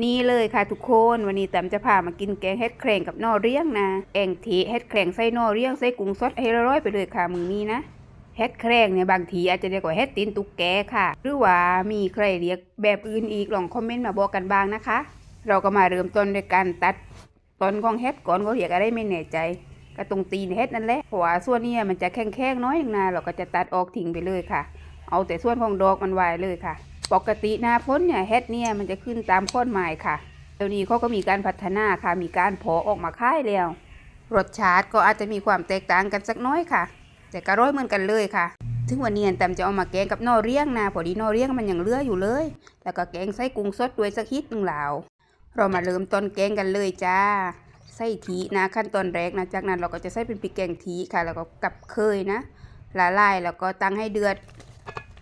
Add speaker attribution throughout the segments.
Speaker 1: นี่เลยค่ะทุกคนวันนี้แต้มจะพามากินแกงเฮ็ดแครงกับนอเรียงนะแองทีเฮ็ดแครงใส่นอเรียงใส่กุ้งสดให้ร้อยไปเลยค่ะมือนี้นะเฮ็ดแครงเนี่ยบางทีอาจจะเรียกว่าเฮ็ดตีนตุ๊กแกค่ะ หรือว่ามีใครเรียกแบบอื่นอีกลองคอมเมนต์มาบอกกันบ้างนะคะ เราก็มาเริ่มต้นด้วยการตัดตอนของเฮ็ดก่อนเขาเรียกอะไรไม่แน่ใจก็ตรงตีนเฮ็ดนั่นแหละเพราะว่าส่วนนี้มันจะแข็งๆน้อยอย่างนาเราก็จะตัดออกทิ้งไปเลยค่ะ เอาแต่ส่วนของดอกมันไว้เลยค่ะ ปกตินาพ้นเนี่ยเฮ็ดเนี่ยมันจะขึ้นตามข้นไม้ค่ะเดี๋ยวนี้เขาก็มีการพัฒนาค่ะ มีการพาะออกมาค่ายแล้วรสชาติก็อาจจะมีความแตกต่างกันสักน้อยค่ะ แต่ก็ร้อยเหมือนกันเลยค่ะถึงวันนี้แตมจะเอามาแกงกับนอเรียงนะพอดีนอเรียงมันยังเลืออยู่เลย แล้วก็แกงใส่กุ้งสดด้วยสักฮิตหนึ่งเหลาเรามาเริ่มต้นแกงกันเลยจ้าใส่ทีนะขั้นตอนแรกนะจากนั้นเราก็จะใส่เป็นพริกแกงทีค่ะ แล้วก็กับเคยนะละลายแล้วก็ตั้งให้เดือด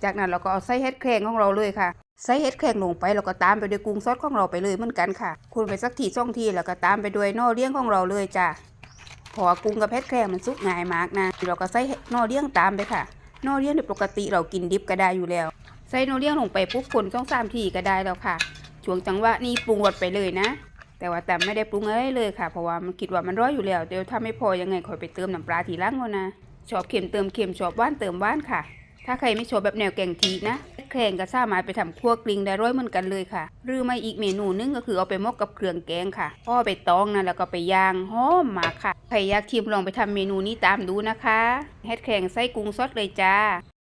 Speaker 1: จากนั้นเราก็เอาไส้เฮ็ดแครงของเราเลยค่ะใส่เฮ็ดแครงลงไปแล้วก็ตามไปด้วยกุ้งซอสของเราไปเลยเหมือนกันค่ะคุณไปสักทีสองทีแล้วก็ตามไปด้วยนอเลี้ยงของเราเลยจ้ะพอกุ้งกับเฮ็ดแครงมันสุกง่ายมากนะเราก็ใส่นอเลี้ยงตามไปค่ะนอเลี้ยงในปกติเรากินดิบก็ได้อยู่แล้ว ใส่นอเลี้ยงลงไปปุ๊บคนสองสามทีก็ได้แล้วค่ะช่วงจังหวะนี้ปรุงรสไปเลยนะ แต่ว่าแต่ไม่ได้ปรุงอะไรเลยค่ะ เพราะว่ามันคิดว่ามันร้อยอยู่แล้วเดี๋ยวถ้าไม่พอยังไงคอยไปเติมน้ำปลาทีล่างเอานะชอบเค็มเติมเค็มชอบหว่านเติมหว่านค่ะ ถ้าใครไม่ชอบแบบแนวแกงทีนะแครงก็สามารถไปทำคั่วกลิ้งได้ร้อยเหมือนกันเลยค่ะ หรือไม่อีกเมนูนึงก็คือเอาไปมกกับเครื่องแกงค่ะพ่อไปตองนะแล้วก็ไปย่างหอมมาค่ะใครอยากชิมลองไปทำเมนูนี้ตามดูนะคะเฮ็ดแครงไส้กุ้งสดเลยจ้า